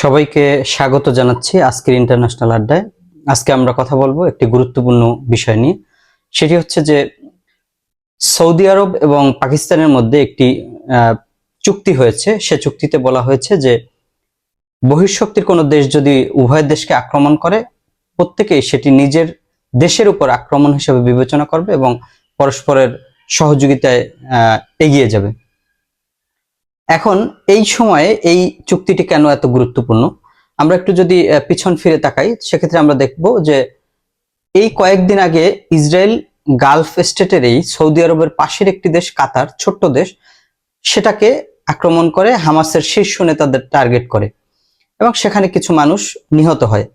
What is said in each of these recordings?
সবাইকে স্বাগত জানাচ্ছি আজকের ইন্টারন্যাশনাল আড্ডায়। আজকে আমরা কথা বলব একটি গুরুত্বপূর্ণ বিষয় নিয়ে। সেটি হচ্ছে যে সৌদি আরব এবং পাকিস্তানের মধ্যে একটি চুক্তি হয়েছে। সে চুক্তিতে বলা হয়েছে যে বহিঃশক্তির কোনো দেশ যদি উভয় দেশকে আক্রমণ করে, প্রত্যেকেই সেটি নিজের দেশের উপর আক্রমণ হিসেবে বিবেচনা করবে এবং পরস্পরের সহযোগিতায় এগিয়ে যাবে। এখন এই সময়ে এই চুক্তিটি কেন এত গুরুত্বপূর্ণ? আমরা একটু যদি পিছন ফিরে তাকাই, সেক্ষেত্রে আমরা দেখব যে এই কয়েকদিন আগে ইসরায়েল গালফ স্টেটের এই সৌদি আরবের পাশের একটি দেশ, কাতার, ছোট্ট দেশ, সেটাকে আক্রমণ করে হামাসের শীর্ষ নেতাদের টার্গেট করে এবং সেখানে কিছু মানুষ নিহত হয়।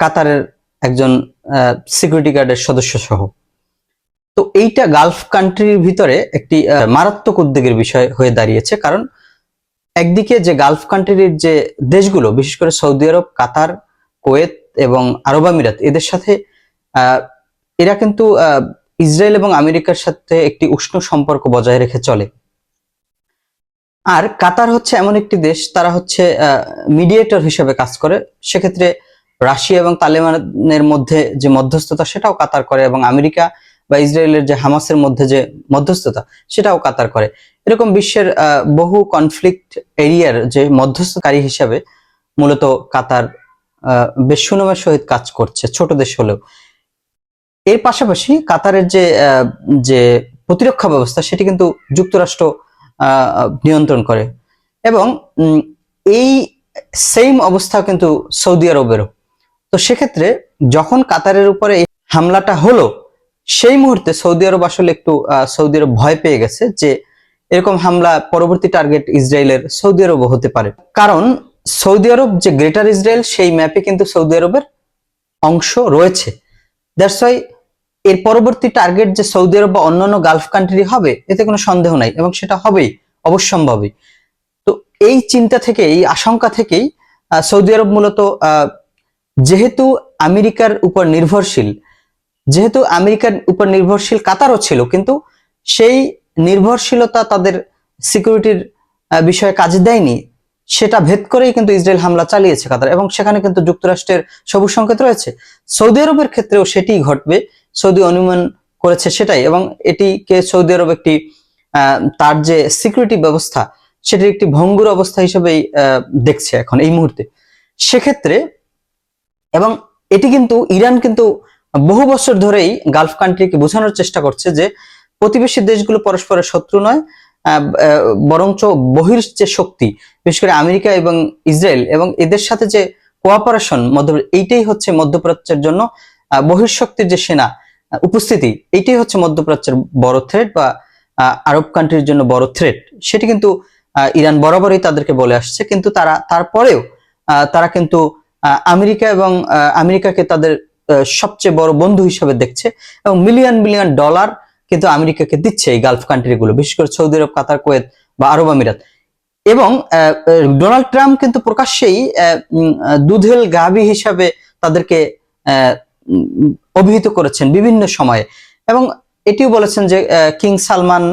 কাতারের একজন সিকিউরিটি গার্ডের সদস্য সহ। তো এইটা গালফ কান্ট্রির ভিতরে একটি মারাত্মক উদ্বেগের বিষয় হয়ে দাঁড়িয়েছে, কারণ একদিকে যে গালফ কান্ট্রির যে দেশগুলো, বিশেষ করে সৌদি আরব, কাতার, কোয়েত এবং আরব আমিরাত, এদের সাথে এরা কিন্তু ইসরায়েল এবং আমেরিকার সাথে একটি উষ্ণ সম্পর্ক বজায় রেখে চলে। আর কাতার হচ্ছে এমন একটি দেশ, তারা হচ্ছে মিডিয়েটর হিসেবে কাজ করে। সেক্ষেত্রে রাশিয়া এবং তালেবানের মধ্যে যে মধ্যস্থতা, সেটাও কাতার করে এবং আমেরিকা বা ইসরায়েলের যে হামাসের মধ্যে যে মধ্যস্থতা, সেটাও কাতার করে। এরকম বিশ্বের বহু কনফ্লিক্ট এরিয়ার যে মধ্যস্থকারী হিসাবে মূলত কাতার বেশ সুনামের সহিত কাজ করছে, ছোট দেশ হলেও। এর পাশাপাশি কাতারের যে যে প্রতিরক্ষা ব্যবস্থা, সেটি কিন্তু যুক্তরাষ্ট্র নিয়ন্ত্রণ করে। এবং এই সেম অবস্থা কিন্তু সৌদি আরবেরও। তো সেক্ষেত্রে যখন কাতারের উপরে হামলাটা হলো, সেই মুহূর্তে সৌদি আরব আসলে একটু সৌদি আরব ভয় পেয়ে গেছে যে এরকম হামলা পরবর্তী টার্গেট ইসরায়েলের সৌদি আরবও হতে পারে। কারণ সৌদি আরব যে গ্রেটার ইসরায়েল সেই ম্যাপে কিন্তু সৌদি আরবের অংশ রয়েছে। এর পরবর্তী টার্গেট যে সৌদি আরব বা অন্যান্য গালফ কান্ট্রি হবে, এতে কোনো সন্দেহ নাই এবং সেটা হবেই, অবশ্যম্ভাবী। তো এই চিন্তা থেকে এই আশঙ্কা থেকেই সৌদি আরব মূলত যেহেতু আমেরিকার উপর নির্ভরশীল, যেহেতু আমেরিকার উপর নির্ভরশীল কাতারও ছিল, কিন্তু সেই নির্ভরশীলতা তাদের সিকিউরিটির বিষয়ে কাজ দেয়নি, সেটা ভেদ করেই কিন্তু ইসরায়েল হামলা চালিয়েছে কাতার। এবং সেখানে কিন্তু যুক্তরাষ্ট্রের সবুজ সংকেত রয়েছে। সৌদি আরবের ক্ষেত্রেও সেটিই ঘটবে, সৌদি অনুমান করেছে সেটাই। এবং এটিকে সৌদি আরব একটি তার যে সিকিউরিটি ব্যবস্থা সেটির একটি ভঙ্গুর অবস্থা হিসেবেই দেখছে এখন এই মুহূর্তে। সেক্ষেত্রে, এবং এটি কিন্তু ইরান কিন্তু বহু বছর ধরেই গালফ কান্ট্রিকে বোঝানোর চেষ্টা করছে যে প্রতিবেশী দেশগুলো পরস্পরের শত্রু নয় বরঞ্চ বহির যে শক্তি বিশেষ করে আমেরিকা এবং ইসরায়েল এবং এদের সাথে যে কোঅপারেশন মধ্য এইটাই হচ্ছে মধ্যপ্রাচ্যের জন্য আহ, বহির্শক্তির যে সেনা উপস্থিতি এইটাই হচ্ছে মধ্যপ্রাচ্যের বড় থ্রেট বা আরব কান্ট্রির জন্য বড় থ্রেট সেটি কিন্তু ইরান বরাবরই তাদেরকে বলে আসছে কিন্তু তারা তারপরেও তারা কিন্তু আমেরিকা এবং আমেরিকাকে তাদের সবচেয়ে বড় বন্ধু হিসেবে দেখছে এবং মিলিয়ন মিলিয়ন ডলার কিন্তু আমেরিকাকে দিচ্ছে এই গালফ কান্ট্রিগুলো বিশেষ করে সৌদি আরব কাতার কোয়েত বা আরব আমিরাত এবং ডোনাল্ড ট্রাম্প কিন্তু প্রকাশ্যেই দুধেল গাভী হিসাবে তাদেরকে অভিহিত করেছেন বিভিন্ন সময়ে। এবং এটিও বলেছেন যে কিং সালমান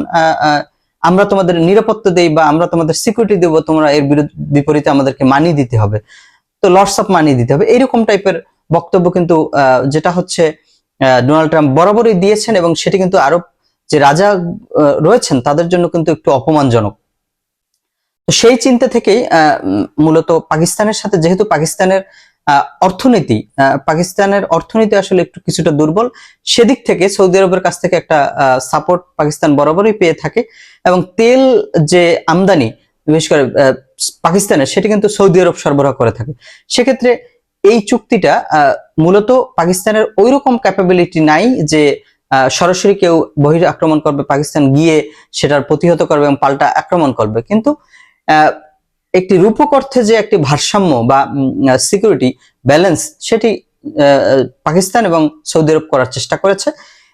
আমরা তোমাদের নিরাপত্তা দেই বা আমরা তোমাদের সিকিউরিটি দেবো, তোমরা এর বিরুদ্ধে, বিপরীতে আমাদেরকে মানি দিতে হবে। তো লর্ডস অফ মানি দিতে হবে। এইরকম টাইপের বক্তব্য কিন্তু যেটা হচ্ছে ডোনাল্ড ট্রাম্প বরাবরই দিয়েছেন এবং সেটি কিন্তু আরব যে রাজা রয়েছেন, তাদের জন্য কিন্তু একটু অপমানজনক। সেই চিন্তা থেকেই মূলত পাকিস্তানের সাথে, যেহেতু পাকিস্তানের অর্থনীতি পাকিস্তানের অর্থনীতি আসলে একটু কিছুটা দুর্বল, সেদিক থেকে সৌদি আরবের কাছ থেকে একটা সাপোর্ট পাকিস্তান বরাবরই পেয়ে থাকে এবং তেল যে আমদানি, বিশেষ করে পাকিস্তানের, সেটি কিন্তু সৌদি আরব সরবরাহ করে থাকে। সেক্ষেত্রে এই চুক্তিটা মূলত পাকিস্তানের ওইরকম ক্যাপাবিলিটি নাই যে সরাসরি কেউ বহির আক্রমণ করবে, পাকিস্তান গিয়ে সেটার প্রতিহত করবে এবং পাল্টা আক্রমণ করবে। কিন্তু একটি রূপক অর্থে যে একটি ভারসাম্য বা সিকিউরিটি ব্যালেন্স সেটি পাকিস্তান এবং সৌদি আরব করার চেষ্টা করেছে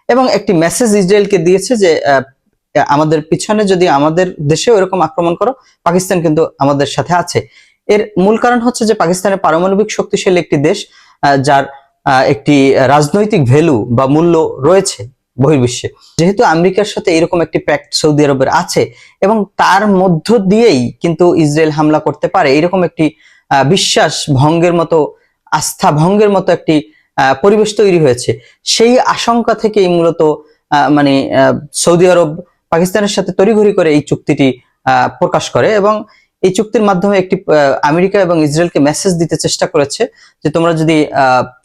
এবং একটি মেসেজ ইসরায়েলকে দিয়েছে যে আমাদের পিছনে যদি আমাদের দেশেও এরকম আক্রমণ করো, পাকিস্তান কিন্তু আমাদের সাথে আছে। এর মূল কারণ হচ্ছে যে, পাকিস্তানের পারমাণবিক শক্তিশালী একটি দেশ যার একটি রাজনৈতিক ভ্যালু বা মূল্য রয়েছে বহির্বিশ্বে। যেহেতু আমেরিকার সাথে এরকম একটি প্যাক্ট সৌদি আরবের আছে এবং তার মধ্য দিয়েই কিন্তু ইসরায়েল হামলা করতে পারে, এরকম একটি বিশ্বাস ভঙ্গের মতো, আস্থা ভঙ্গের মতো একটি পরিবেশ তৈরি হয়েছে। সেই আশঙ্কা থেকেই মূলত মানে সৌদি আরব পাকিস্তানের সাথে তড়িঘড়ি করে এই চুক্তিটি প্রকাশ করে এবং এই চুক্তির মাধ্যমে একটি আমেরিকা এবং ইসরায়েলকে মেসেজ দিতে চেষ্টা করেছে যে তোমরা যদি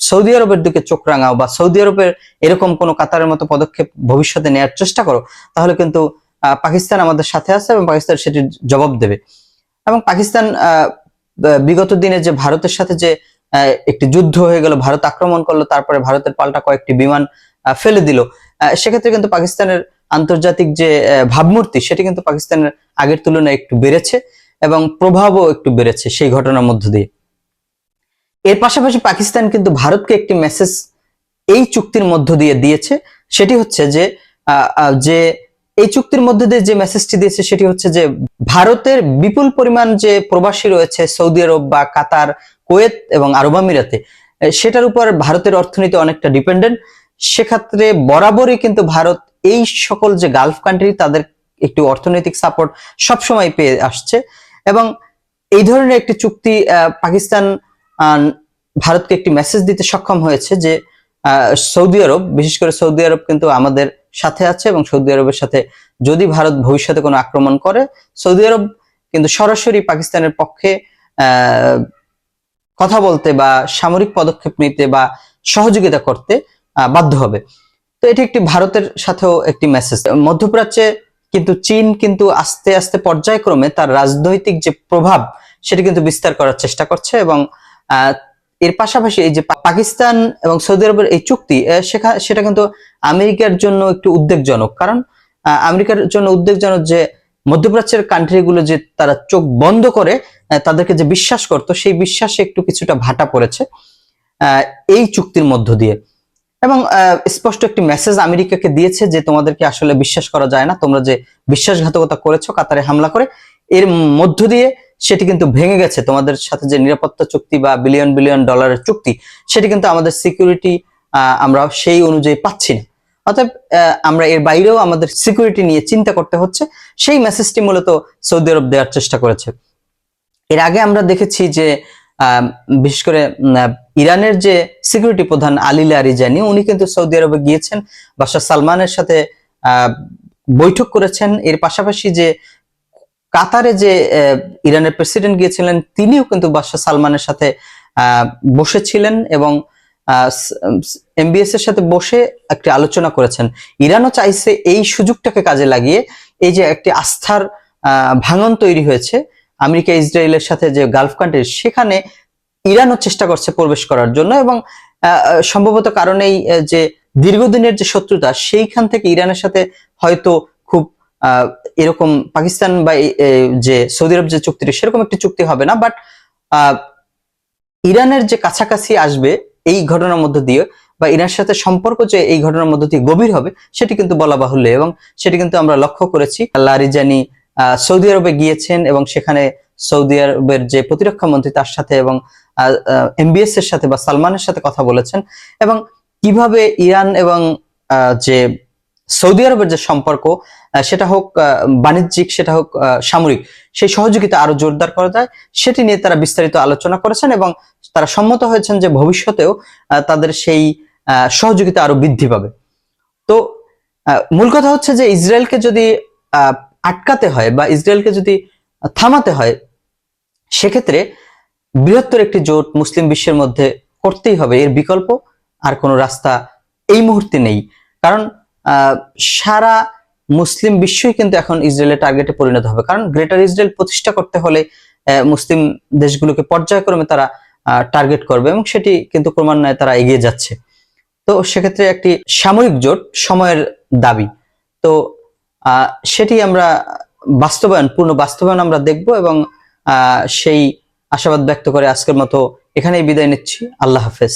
সৌদি আরবের দিকে চোখ রাঙাও বা সৌদি আরবের এরকম কোনো কাতারের মতো পদক্ষেপ ভবিষ্যতে নেওয়ার চেষ্টা করো, তাহলে কিন্তু পাকিস্তান আমাদের সাথে আছে এবং পাকিস্তান সেটির জবাব দেবে। এবং পাকিস্তান বিগত দিনে যে ভারতের সাথে যে একটি যুদ্ধ হয়ে গেল, ভারত আক্রমণ করল, তারপরে ভারতের পাল্টা কয়েকটি বিমান ফেলে দিল সেক্ষেত্রে কিন্তু পাকিস্তানের আন্তর্জাতিক যে ভাবমূর্তি, সেটি কিন্তু পাকিস্তানের আগের তুলনায় একটু বেড়েছে। এবং প্রভাবও একটু বেড়েছে সেই ঘটনার মধ্য দিয়ে। এর পাশাপাশি পাকিস্তান কিন্তু ভারতকে একটি মেসেজ এই চুক্তির মধ্য দিয়ে দিয়েছে। সেটি হচ্ছে যে যে এই চুক্তির মধ্যে দিয়ে যে মেসেজটি দিয়েছে সেটি হচ্ছে যে, ভারতের বিপুল পরিমাণ যে প্রবাসী রয়েছে সৌদি আরব বা কাতার, কোয়েত এবং আরব আমিরাতে সেটার উপর ভারতের অর্থনীতি অনেকটা ডিপেন্ডেন্ট সেক্ষেত্রে বরাবরই কিন্তু ভারত এই সকল যে গালফ কান্ট্রি তাদের একটু অর্থনৈতিক সাপোর্ট সবসময় পেয়ে আসছে। এবং এই ধরনের একটি চুক্তি পাকিস্তান ভারতকে একটি মেসেজ দিতে সক্ষম হয়েছে যে সৌদি আরব, বিশেষ করে সৌদি আরব কিন্তু আমাদের সাথে আছে এবং সৌদি আরবের সাথে যদি ভারত ভবিষ্যতে কোনো আক্রমণ করে, সৌদি আরব কিন্তু সরাসরি পাকিস্তানের পক্ষে কথা বলতে বা সামরিক পদক্ষেপ নিতে বা সহযোগিতা করতে বাধ্য হবে। তো এটি একটি ভারতের সাথেও একটি মেসেজ মধ্যপ্রাচ্যে কিন্তু চীন কিন্তু আস্তে আস্তে পর্যায়ক্রমে তার রাজনৈতিক যে প্রভাব, সেটি কিন্তু বিস্তার করার চেষ্টা করছে এবং এর পাশাপাশি এই যে পাকিস্তান এবং সৌদি আরবের এই চুক্তি সেটা কিন্তু আমেরিকার জন্য একটু উদ্বেগজনক। কারণ আমেরিকার জন্য উদ্বেগজনক যে মধ্যপ্রাচ্যের কান্ট্রিগুলো যে তারা চোখ বন্ধ করে তাদেরকে যে বিশ্বাস করতো, সেই বিশ্বাসে একটু কিছুটা ভাটা পড়েছে এই চুক্তির মধ্য দিয়ে। এবং স্পষ্ট একটি মেসেজ আমেরিকাকে দিয়েছে যে তোমাদেরকে আসলে বিশ্বাস করা যায় না। তোমরা যে বিশ্বাসঘাতকতা করেছ কাতারে হামলা করে এর মধ্য দিয়ে সেটি কিন্তু ভেঙে গেছে। তোমাদের সাথে যে নিরাপত্তা চুক্তি বা বিলিয়ন বিলিয়ন ডলারের চুক্তি সেটি কিন্তু আমাদের সিকিউরিটি আমরা সেই অনুযায়ী পাচ্ছি না। আহ, আমরা এর বাইরেও আমাদের সিকিউরিটি নিয়ে চিন্তা করতে হচ্ছে। সেই মেসেজটি মূলত সৌদি আরব দেওয়ার চেষ্টা করেছে। এর আগে আমরা দেখেছি যে বিশেষ করে ইরানের যে সিকিউরিটি প্রধান আলিলা আরিজানি উনি কিন্তু সৌদি আরবে গিয়েছেন, বাদশাহ সালমানের সাথে বৈঠক করেছেন। এর পাশাপাশি যে কাতারে যে ইরানের প্রেসিডেন্ট গিয়েছিলেন, তিনিও কিন্তু বাদশাহ সালমানের সাথে বসেছিলেন এবং এমবিএস এর সাথে বসে একটি আলোচনা করেছেন। ইরানও চাইছে এই সুযোগটাকে কাজে লাগিয়ে, এই যে একটি আস্থার ভাঙন তৈরি হয়েছে আমেরিকা, ইসরায়েলের সাথে যে গালফ কান্ট্রি সেখানে ইরানও চেষ্টা করছে প্রবেশ করার জন্য এবং সম্ভবত কারণেই যে দীর্ঘদিনের যে শত্রুতা, সেইখান থেকে ইরানের সাথে হয়তো খুব এরকম পাকিস্তান বা যে সৌদি আরব যে চুক্তিটি, সেরকম একটি চুক্তি হবে না। বাট ইরানের যে কাছাকাছি আসবে এই ঘটনার মধ্য দিয়ে বা ইরানের সাথে সম্পর্ক যে এই ঘটনার মধ্য দিয়ে গভীর হবে, সেটি কিন্তু বলা বাহুল্য এবং সেটি কিন্তু আমরা লক্ষ্য করেছি। লারিজানি সৌদি আরবে গিয়েছেন এবং সেখানে সৌদি আরবের যে প্রতিরক্ষা মন্ত্রী তার সাথে এবং এমবিএস এর সাথে বা সালমানের সাথে কথা বলেছেন এবং কীভাবে ইরান এবং যে সৌদি আরবের যে সম্পর্ক সেটা হোক বাণিজ্যিক, সেটা হোক সামরিক, সেই সহযোগিতা আরও জোরদার করা যায়, সেটি নিয়ে তারা বিস্তারিত আলোচনা করেছেন এবং তারা সম্মত হয়েছেন যে ভবিষ্যতেও তাদের সেই সহযোগিতা আরও বৃদ্ধি পাবে। তো মূল কথা হচ্ছে যে ইসরায়েলকে যদি আটকাতে হয় বা ইসরায়েলকে যদি থামাতে হয়, সেক্ষেত্রে বৃহত্তর একটি জোট মুসলিম বিশ্বের মধ্যে করতেই হবে। এর বিকল্প আর কোনো রাস্তা এই মুহূর্তে নেই। কারণ সারা মুসলিম বিশ্বই কিন্তু এখন ইসরায়েলের টার্গেটে পরিণত হবে। কারণ, গ্রেটার ইসরায়েল প্রতিষ্ঠা করতে হলে মুসলিম দেশগুলোকে পর্যায়ক্রমে তারা টার্গেট করবে এবং সেটি কিন্তু ক্রমান্বয়ে তারা এগিয়ে যাচ্ছে। তো সেক্ষেত্রে একটি সাময়িক জোট সময়ের দাবি। তো সেটি আমরা বাস্তবায়ন, পূর্ণ বাস্তবায়ন আমরা দেখব এবং সেই আশাবাদ ব্যক্ত করে আজকের মতো এখানেই বিদায় নিচ্ছি। আল্লাহ হাফেজ।